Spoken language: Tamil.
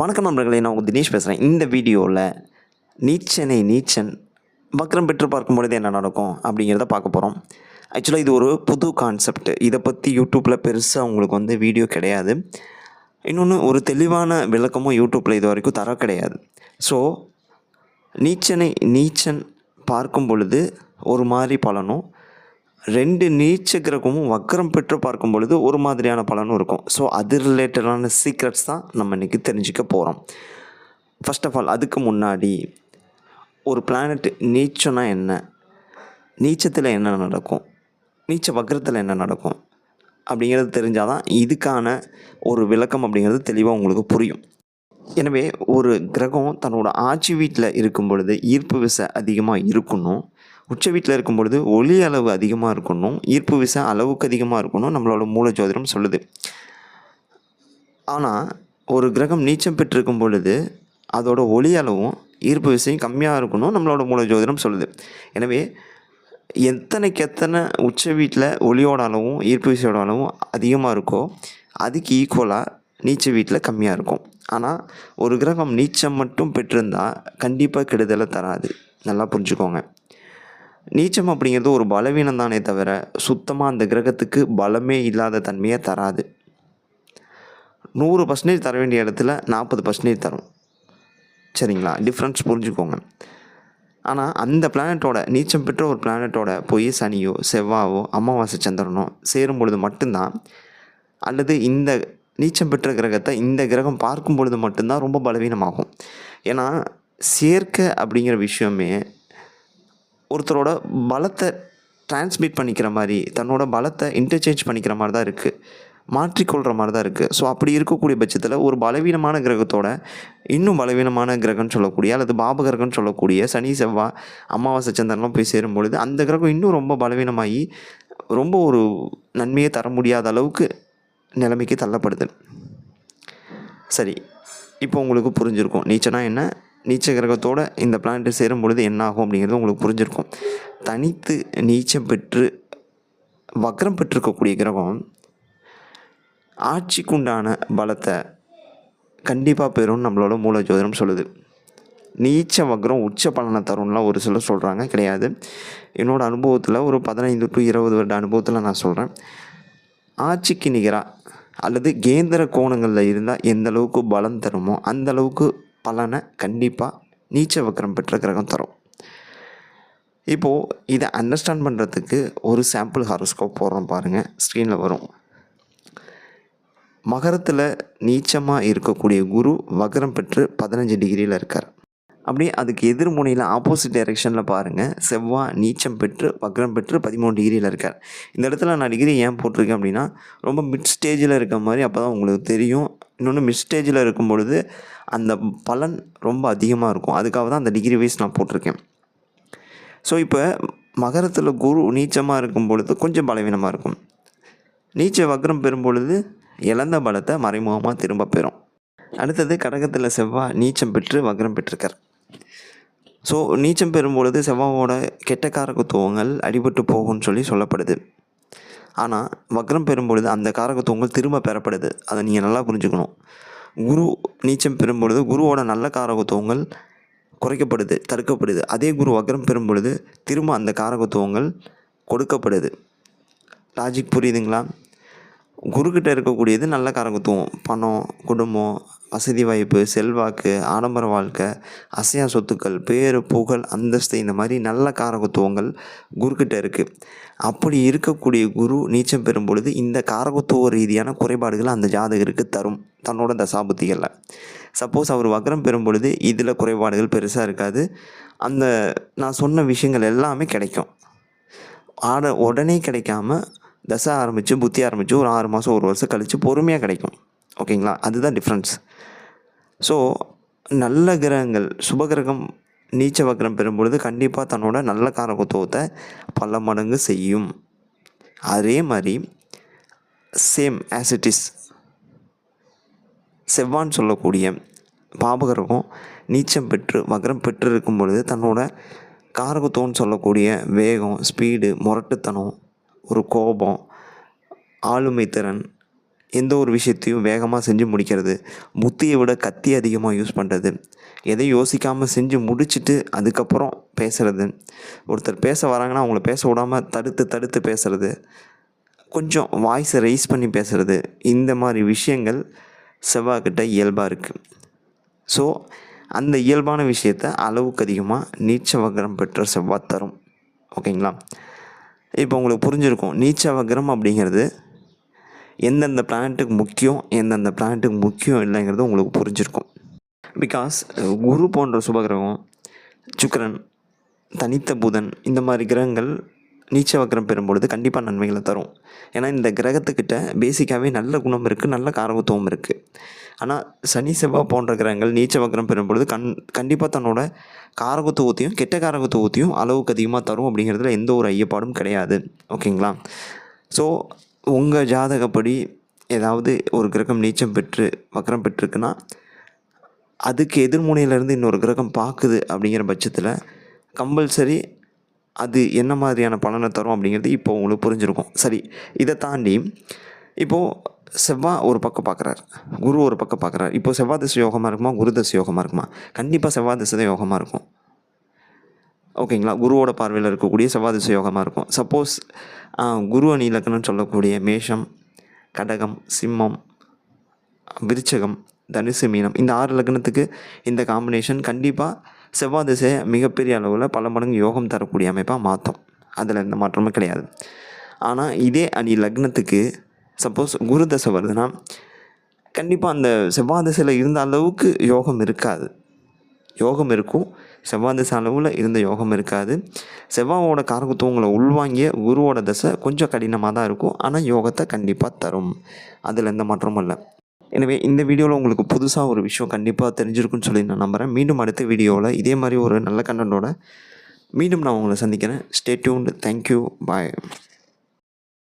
வணக்கம் நண்பர்களே நான் உங்கள் தினேஷ் பேசுகிறேன் இந்த வீடியோவில் நீச்சனை நீச்சன் வக்ரம் பெற்று பார்க்கும் பொழுது என்ன நடக்கும் அப்படிங்கிறத பார்க்க போகிறோம் ஆக்சுவலாக இது ஒரு புது கான்செப்ட் இதை பற்றி யூடியூப்பில் பெருசாக உங்களுக்கு வந்து வீடியோ கிடையாது. இன்னொன்று ஒரு தெளிவான விளக்கமும் யூடியூப்பில் இது வரைக்கும் தர கிடையாது. ஸோ நீச்சனை நீச்சன் பார்க்கும் பொழுது ஒரு மாதிரி பலனும் ரெண்டு நீச்ச கிரகமும் வக்கரம் பெற்று பார்க்கும் பொழுது ஒரு மாதிரியான பலனும் இருக்கும். ஸோ அது ரிலேட்டடான சீக்ரெட்ஸ் தான் நம்ம இன்றைக்கி தெரிஞ்சுக்க போகிறோம் ஃபர்ஸ்ட் ஆஃப் ஆல் அதுக்கு முன்னாடி ஒரு பிளானட் நீச்சம்னா என்ன? நீச்சத்தில் என்ன நடக்கும்? நீச்ச வக்கரத்தில் என்ன நடக்கும்? அப்படிங்கிறது தெரிஞ்சால் தான் இதுக்கான ஒரு விளக்கம் அப்படிங்கிறது தெளிவாக உங்களுக்கு புரியும். எனவே ஒரு கிரகம் தன்னோட ஆட்சி வீட்டில் இருக்கும் பொழுது ஈர்ப்பு விசை அதிகமாக இருக்கணும். உச்ச வீட்டில் இருக்கும் பொழுது ஒளி அளவு அதிகமாக இருக்கணும் ஈர்ப்பு விசை அளவுக்கு அதிகமாக இருக்கணும் நம்மளோட மூல ஜோதிடம் சொல்லுது. ஆனால் ஒரு கிரகம் நீச்சம் பெற்றிருக்கும் பொழுது அதோட ஒளி அளவும் ஈர்ப்பு விசையும் கம்மியாக இருக்கணும் நம்மளோட மூல ஜோதிடம் சொல்லுது. எனவே எத்தனைக்கு எத்தனை உச்ச வீட்டில் ஒளியோட அளவும் ஈர்ப்பு விசையோட அளவும் அதிகமாக இருக்கோ அதுக்கு ஈக்குவலாக நீச்ச வீட்டில் கம்மியாக இருக்கும். ஆனால் ஒரு கிரகம் நீச்சம் மட்டும் பெற்றிருந்தால் கண்டிப்பாக கெடுதலை தராது. நல்லா புரிஞ்சுக்கோங்க. நீச்சம் அப்படிங்கிறது ஒரு பலவீனம் தானே தவிர சுத்தமாக அந்த கிரகத்துக்கு பலமே இல்லாத தன்மையை தராது. நூறு பர்சன்டேஜ் தர வேண்டிய இடத்துல நாற்பது பர்சன்டேஜ் தரும். சரிங்களா? டிஃப்ரென்ஸ் புரிஞ்சுக்கோங்க. ஆனால் அந்த பிளானட்டோட நீச்சம் பெற்ற ஒரு பிளானட்டோட போய் சனியோ செவ்வாவோ அமாவாசை சந்திரனோ சேரும் பொழுது மட்டும்தான் அல்லது இந்த நீச்சம் பெற்ற கிரகத்தை இந்த கிரகம் பார்க்கும் பொழுது மட்டும்தான் ரொம்ப பலவீனமாகும். ஏன்னா சேர்க்கை அப்படிங்கிற விஷயமே ஒருத்தரோட பலத்தை டிரான்ஸ்மிட் பண்ணிக்கிற மாதிரி தன்னோட பலத்தை இன்டர்சேஞ்ச் பண்ணிக்கிற மாதிரி தான் இருக்குது மாற்றிக்கொள்கிற மாதிரி தான் இருக்குது ஸோ அப்படி இருக்கக்கூடிய பட்சத்தில் ஒரு பலவீனமான கிரகத்தோட இன்னும் பலவீனமான கிரகம்னு சொல்லக்கூடிய அல்லது பாப கிரகம்னு சொல்லக்கூடிய சனி செவ்வாய் அமாவாசை சந்திரன்லாம் போய் சேரும் பொழுது அந்த கிரகம் இன்னும் ரொம்ப பலவீனமாகி ரொம்ப ஒரு நன்மையை தர முடியாத அளவுக்கு நிலைமைக்கு தள்ளப்படுது. சரி இப்போ உங்களுக்கு புரிஞ்சிருக்கும். நீச்சனா என்ன? நீச்ச கிரகத்தோட இந்த பிளானட் சேரும் பொழுது என்ன ஆகும் அப்படிங்கிறது உங்களுக்கு புரிஞ்சிருக்கும். தனித்து நீச்சம் பெற்று வக்ரம் பெற்றிருக்கக்கூடிய கிரகம் ஆட்சிக்குண்டான பலத்தை கண்டிப்பாக பெறும்னு நம்மளோட மூல ஜோதிடம் சொல்லுது. நீச்ச வக்ரம் உச்ச பலனை தரும்லாம் ஒரு சிலர் சொல்கிறாங்க கிடையாது. என்னோடய அனுபவத்தில் ஒரு பதினைந்து டு இருபது வருட அனுபவத்தில் நான் சொல்கிறேன் ஆட்சிக்கு நிகராக அல்லது கேந்திர கோணங்களில் இருந்தால் எந்த அளவுக்கு பலம் தருமோ அந்த அளவுக்கு பலனை கண்டிப்பாக நீச்ச வக்கரம் பெற்ற கிரகம் தரும். இப்போது இதை அண்டர்ஸ்டாண்ட் பண்ணுறதுக்கு ஒரு சாம்பிள் ஹாரோஸ்கோப் போடுறோம் பாருங்கள் ஸ்க்ரீனில் வரும். மகரத்தில் நீச்சமாக இருக்கக்கூடிய குரு வக்ரம் பெற்று பதினஞ்சு டிகிரியில் இருக்கார். அப்படியே அதுக்கு எதிர்முனையில் ஆப்போசிட் டைரெக்ஷனில் பாருங்கள் செவ்வாய் நீச்சம் பெற்று வக்ரம் பெற்று பதிமூணு டிகிரியில் இருக்கார். இந்த இடத்துல நான் டிகிரி ஏன் போட்டிருக்கேன் அப்படின்னா ரொம்ப மிட் ஸ்டேஜில் இருக்க மாதிரி அப்போ தான் உங்களுக்கு தெரியும். இன்னொன்று மிட் ஸ்டேஜில் இருக்கும் பொழுது அந்த பலன் ரொம்ப அதிகமாக இருக்கும். அதுக்காக தான் அந்த டிகிரி வைஸ் நான் போட்டிருக்கேன். ஸோ இப்போ மகரத்தில் குரு நீச்சமாக இருக்கும் பொழுது கொஞ்சம் பலவீனமாக இருக்கும். நீச்ச வக்ரம் பெறும் பொழுது இழந்த பலத்தை மறைமுகமாக திரும்ப பெறும். அடுத்தது கடகத்தில் செவ்வாய் நீச்சம் பெற்று வக்ரம் பெற்றிருக்கார். ஸோ நீச்சம் பெறும்பொழுது செவ்வாவோட கெட்ட காரகத்துவங்கள் அடிபட்டு போகும்னு சொல்லி சொல்லப்படுது. ஆனால் வக்ரம் பெறும்பொழுது அந்த காரகத்துவங்கள் திரும்ப பெறப்படுது. அதை நீங்கள் நல்லா புரிஞ்சுக்கணும். குரு நீச்சம் பெறும்பொழுது குருவோட நல்ல காரகத்துவங்கள் குறைக்கப்படுது தடுக்கப்படுது. அதே குரு வக்ரம் பெறும் பொழுது திரும்ப அந்த காரகத்துவங்கள் கொடுக்கப்படுது. லாஜிக் புரியுதுங்களா? குருக்கிட்ட இருக்கக்கூடியது நல்ல காரகத்துவம். பணம் குடும்பம் வசதி வாய்ப்பு செல்வாக்கு ஆடம்பர வாழ்க்கை அசையா சொத்துக்கள் பேர் புகழ் அந்தஸ்து இந்த மாதிரி நல்ல காரகத்துவங்கள் குருக்கிட்ட இருக்குது அப்படி இருக்கக்கூடிய குரு நீச்சம் பெறும் பொழுது இந்த காரகத்துவ ரீதியான குறைபாடுகளை அந்த ஜாதகருக்கு தரும் தன்னோட தசாபுத்திகளில் சப்போஸ் அவர் வக்ரம் பெறும் பொழுது இதில் குறைபாடுகள் பெருசாக இருக்காது. அந்த நான் சொன்ன விஷயங்கள் எல்லாமே கிடைக்கும். ஆட உடனே கிடைக்காம தசை ஆரம்பித்து புத்தி ஆரம்பித்து ஒரு ஆறு மாதம் ஒரு வருஷம் கழித்து பொறுமையாக கிடைக்கும். ஓகேங்களா? அதுதான் டிஃப்ரென்ஸ் ஸோ நல்ல கிரகங்கள் சுபகிரகம் நீச்ச வக்ரம் பெறும்பொழுது கண்டிப்பாக தன்னோட நல்ல காரகத்துவத்தை பல மடங்கு செய்யும். அதே மாதிரி சேம் ஆஸ் இட் இஸ் செவ்வான்னு சொல்லக்கூடிய பாபகிரகம் நீச்சம் பெற்று வக்ரம் பெற்று இருக்கும் பொழுது தன்னோட காரகத்துவம்னு சொல்லக்கூடிய வேகம் ஸ்பீடு முரட்டுத்தனம் ஒரு கோபம் ஆளுமை திறன் எந்த ஒரு விஷயத்தையும் வேகமாக செஞ்சு முடிக்கிறது புத்தியை விட கத்தி அதிகமாக யூஸ் பண்ணுறது எதையும் யோசிக்காமல் செஞ்சு முடிச்சுட்டு அதுக்கப்புறம் பேசுகிறது ஒருத்தர் பேச வராங்கன்னா அவங்கள பேச விடாமல் தடுத்து தடுத்து பேசுகிறது கொஞ்சம் வாய்ஸை ரைஸ் பண்ணி பேசுகிறது இந்த மாதிரி விஷயங்கள் செவ்வாய்க்கிட்ட இயல்பாக இருக்குது ஸோ அந்த இயல்பான விஷயத்த அளவுக்கு அதிகமாக நீச்ச வக்ரம் பெற்ற செவ்வாய் தரும். ஓகேங்களா இப்போ உங்களுக்கு புரிஞ்சிருக்கும். நீச்ச வக்ரம் அப்படிங்கிறது எந்தெந்த பிளானட்டுக்கு முக்கியம் எந்தெந்த பிளானட்டுக்கு முக்கியம் இல்லைங்கிறது உங்களுக்கு புரிஞ்சிருக்கும். பிகாஸ் குரு போன்ற சுபகிரகம் சுக்கரன் தனித்த புதன் இந்த மாதிரி கிரகங்கள் நீச்ச வக்கரம் பெறும்பொழுது கண்டிப்பாக நன்மைகளை தரும். ஏன்னா இந்த கிரகத்துக்கிட்ட பேசிக்காகவே நல்ல குணம் இருக்குது நல்ல காரகத்துவம் இருக்குது ஆனால் சனி செவ்வாய் போன்ற கிரகங்கள் நீச்ச வக்கரம் பெறும்பொழுது கண் கண்டிப்பாக தன்னோட காரகத்துவத்தையும் கெட்ட காரகத்துவத்தையும் அளவுக்கு அதிகமாக தரும் அப்படிங்கிறதுல எந்த ஒரு ஐயப்பாடும் கிடையாது. ஓகேங்களா? ஸோ உங்கள் ஜாதகப்படி ஏதாவது ஒரு கிரகம் நீச்சம் பெற்று வக்ரம் பெற்றிருக்குன்னா அதுக்கு எதிர்முனையிலேருந்து இன்னொரு கிரகம் பார்க்குது அப்படிங்கிற பட்சத்தில் கம்பல்சரி அது என்ன மாதிரியான பலனை தரும் அப்படிங்கிறது இப்போ உங்களுக்கு புரிஞ்சிருக்கும். சரி இதை தாண்டி இப்போது செவ்வாய் ஒரு பக்கம் பார்க்குறாரு குரு ஒரு பக்கம் பார்க்குறாரு இப்போ செவ்வாய் திசை யோகமாக இருக்குமா? குரு திசை யோகமாக இருக்குமா? கண்டிப்பாக செவ்வாய் திசை தான் யோகமாக இருக்கும். ஓகேங்களா குருவோட பார்வையில் இருக்கக்கூடிய செவ்வாதிச யோகமாக இருக்கும். சப்போஸ் குரு அணி இலக்கணம் சொல்லக்கூடிய மேஷம் கடகம் சிம்மம் விருச்சகம் தனுசு மீனம் இந்த ஆறு லக்னத்துக்கு இந்த காம்பினேஷன் கண்டிப்பாக செவ்வாய் திசையை மிகப்பெரிய அளவில் பல மடங்கு யோகம் தரக்கூடிய அமைப்பாக மாற்றும் அதில் எந்த மாற்றமும் கிடையாது. ஆனால் இதே அணி லக்னத்துக்கு சப்போஸ் குரு தசை வருதுன்னா கண்டிப்பாக அந்த செவ்வாய் திசையில் இருந்த அளவுக்கு யோகம் இருக்காது. யோகம் இருக்கும். செவ்வாய் திசை அளவில் இருந்த யோகம் இருக்காது. செவ்வாவோட காரகத்துவங்களை உள்வாங்கிய குருவோட தசை கொஞ்சம் கடினமாக தான் இருக்கும். ஆனால் யோகத்தை கண்டிப்பாக தரும். அதில் எந்த மாற்றமும் இல்லை. எனவே இந்த வீடியோவில் உங்களுக்கு புதுசாக ஒரு விஷயம் கண்டிப்பாக தெரிஞ்சிருக்குன்னு சொல்லி நான் நம்புகிறேன் மீண்டும் அடுத்த வீடியோவில் இதே மாதிரி ஒரு நல்ல கண்டனோட மீண்டும் நான் உங்களை சந்திக்கிறேன். Stay tuned thank you bye